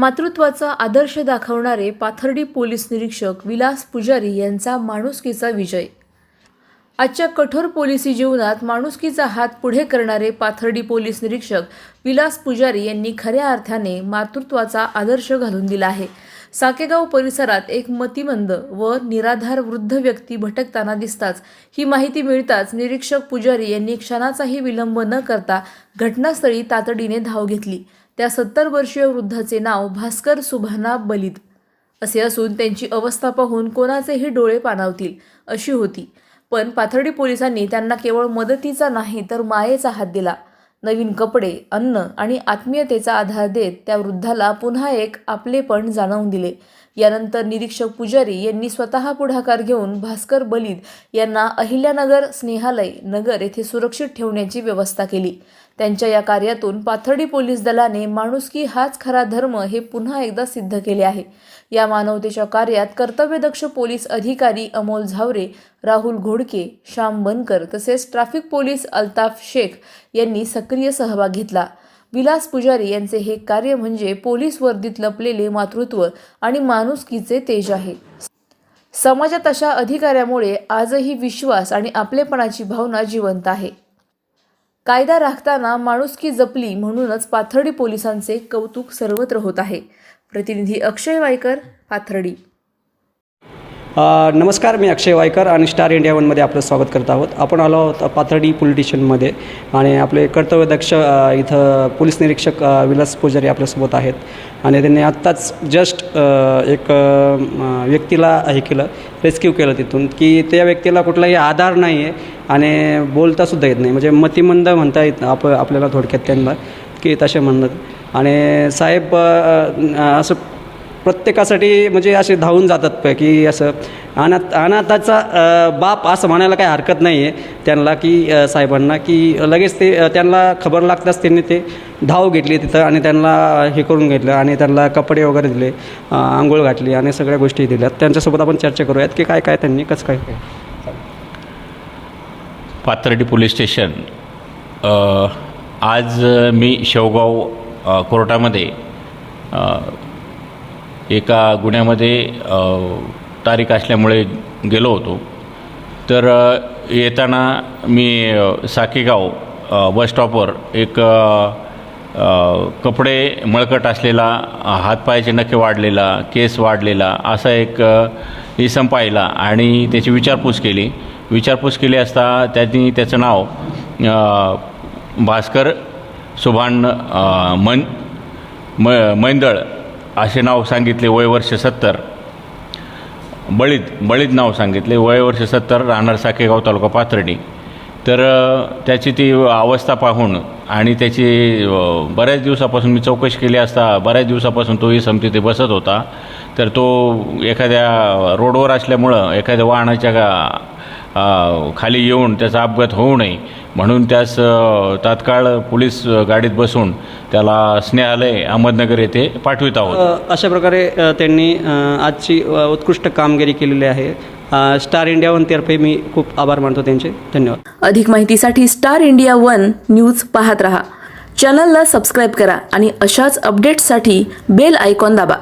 मातृत्वाचा आदर्श दाखवणारे पाथर्डी पोलीस निरीक्षक विलास पुजारी यांचा माणुसकीचा विजय. आजच्या कठोर पोलिसी जीवनात माणुसकीचा हात पुढे करणारे पाथर्डी पोलीस निरीक्षक विलास पुजारी यांनी खऱ्या अर्थाने मातृत्वाचा आदर्श घालून दिला आहे. साकेगाव परिसरात एक मतिमंद व निराधार वृद्ध व्यक्ती भटकताना दिसताच ही माहिती मिळताच निरीक्षक पुजारी यांनी क्षणाचाही विलंब न करता घटनास्थळी तातडीने धाव घेतली. त्या सत्तर वर्षीय वृद्धाचे नाव भास्कर सुभाना बलिद असे असून त्यांची अवस्था पाहून कोणाचेही डोळे पाणावतील अशी होती. पण पाथर्डी पोलिसांनी त्यांना केवळ मदतीचा नाही तर मायेचा हात दिला. नवीन कपडे अन्न आणि आत्मीयतेचा आधार देत त्या वृद्धाला पुन्हा एक आपलेपण जाणवून दिले. यानंतर निरीक्षक पुजारी यांनी स्वतः पुढाकार घेऊन भास्कर बलिद यांना अहिल्यानगर स्नेहालय नगर येथे सुरक्षित ठेवण्याची व्यवस्था केली. त्यांच्या या कार्यातून पाथर्डी पोलीस दलाने माणुसकी हाच खरा धर्म हे पुन्हा एकदा सिद्ध केले आहे. या मानवतेच्या कार्यात कर्तव्यदक्ष पोलीस अधिकारी अमोल झावरे राहुल घोडके श्याम बनकर तसेच ट्रॅफिक पोलीस अल्ताफ शेख यांनी सक्रिय सहभाग घेतला. विलास पुजारी यांचे हे कार्य म्हणजे पोलीस वर्दीत लपलेले मातृत्व आणि माणुसकीचे तेज आहे. समाजात अशा अधिकाऱ्यामुळे आजही विश्वास आणि आपलेपणाची भावना जिवंत आहे. कायदा राखताना माणुसकी जपली म्हणूनच पाथर्डी पोलिसांचे कौतुक सर्वत्र होत आहे. प्रतिनिधी अक्षय वायकर पाथर्डी. नमस्कार मी अक्षय वायकर आणि स्टार इंडिया वनमध्ये आपलं स्वागत करत आहोत. आपण आलो आहोत पाथर्डी पोलीस स्टेशनमध्ये आणि आपले कर्तव्यदक्ष इथं पोलीस निरीक्षक विलास पुजारी आपल्यासोबत आहेत. आणि त्यांनी आत्ताच जस्ट एक व्यक्तीला हे केलं रेस्क्यू केलं तिथून की त्या व्यक्तीला कुठलाही आधार नाही आहे आणि बोलतासुद्धा येत नाही. म्हणजे मतिमंद म्हणता येत आप आपल्याला थोडक्यात त्यांना की तसे म्हणत आणि साहेब असं प्रत्येकासाठी म्हणजे असे धावून जातात प की असं. अनाथ अनाथाचा बाप असं म्हणायला काही हरकत नाही आहे त्यांना की साहेबांना की लगेच ते त्यांना खबर लागताच त्यांनी ते धाव घेतली तिथं आणि त्यांना हे करून घेतलं आणि त्यांना कपडे वगैरे दिले आंघोळ घातली आणि सगळ्या गोष्टी दिल्यात. त्यांच्यासोबत आपण चर्चा करूयात की काय काय त्यांनी कसं काय काय? Pathardi police station. आज मी शेवगाव कोर्टामध्ये एका गुन्ह्यामध्ये तारीख असल्यामुळे गेलो होतो. तर येताना मी साकेगाव बस स्टॉपवर एक कपडे मळकट असलेला हातपायाचे नखे वाढलेला केस वाढलेला असा एक इसम पाहिला आणि त्याची विचारपूस केली. विचारपूस केली असता त्यांनी त्याचं नाव भास्कर सुभान मन म मैंदळ असे नाव सांगितले वय वर्ष सत्तर. बळीत बळीत नाव सांगितले वय वर्ष सत्तर राहणार साकेगाव तालुका पाथर्डी. तर त्याची ती अवस्था पाहून आणि त्याची बऱ्याच दिवसापासून मी चौकशी केली असता बऱ्याच दिवसापासून तोही समती ते बसत होता. तर तो एखाद्या रोडवर असल्यामुळं एखाद्या वाहनाच्या खाली येऊन त्याचा अपघात होऊ नये. म्हणून त्यास तात्काळ पोलीस गाडीत बसून त्याला स्नेहालय अहमदनगर येथे पाठवित आहोत. अशा प्रकारे त्यांनी आजची उत्कृष्ट कामगिरी केलेली आहे. स्टार इंडिया वनतर्फे मी खूप आभार मानतो त्यांचे. धन्यवाद. अधिक माहितीसाठी स्टार इंडिया वन न्यूज पाहत रहा. चॅनलला सबस्क्राईब करा आणि अशाच अपडेट्ससाठी बेल आयकॉन दाबा.